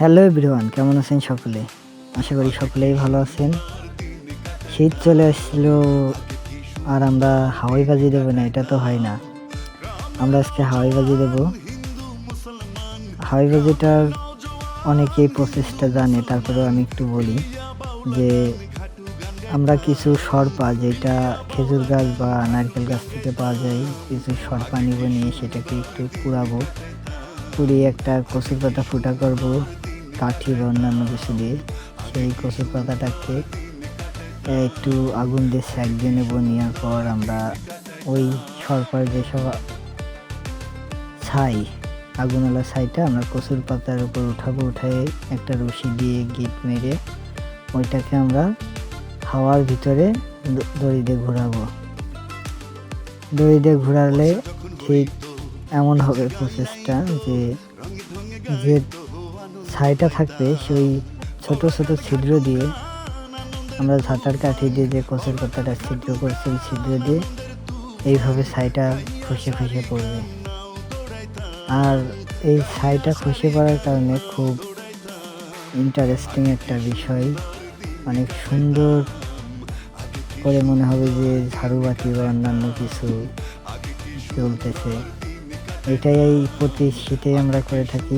Hello everyone, কেমন আছেন সকলে? আশা করি সকলেই ভালো আছেন। শীত চলে আসছিল আর আমরা হাওয়াই বাজি দেবো না, এটা তো হয় না। আমরা আজকে হাওয়াই বাজি দেবো। হাওয়াই বাজিটার অনেকেই প্রসেসটা জানে, তারপরেও আমি একটু বলি যে আমরা কিছু সরপা, যেটা খেজুর গাছ বা নারকেল গাছ থেকে পাওয়া যায়, কিছু সরপা নিব নিয়ে সেটাকে একটু কুড়াবো। পুড়িয়ে একটা কচুর পাতা ফুটা করব। কাঠি বা অন্যান্য কিছু দিয়ে সেই কচুর পাতাটাকে একটু আগুন দিয়ে সেক দিয়ে নেব, নেওয়ার পর আমরা ওই সরকার যেসব ছাই, আগুনওয়ালা ছাইটা আমরা কচুর পাতার উপর উঠাবো উঠায় একটা রশি দিয়ে গিট মেরে ওইটাকে আমরা হাওয়ার ভিতরে দড়ি দিয়ে ঘোরাবো। দড়ি দিয়ে ঘোরালে ঠিক এমন হবে প্রসেসটা যে যে ছাইটা থাকবে সেই ছোট ছোট ছিদ্র দিয়ে। আমরা ঝাঁটার কাঠি দিয়ে যে কচুর পাতাটা ছিদ্র করছি ছিদ্র দিয়ে এইভাবে ছাইটা খসে খসে পড়বে। আর এই ছাইটা খসে পড়ার কারণে খুব ইন্টারেস্টিং একটা বিষয়। অনেক সুন্দর করে মনে হবে যে ঝাড়ুবাতি বা অন্যান্য কিছু চলতেছে। এটাই প্রতি শীতে আমরা করে থাকি।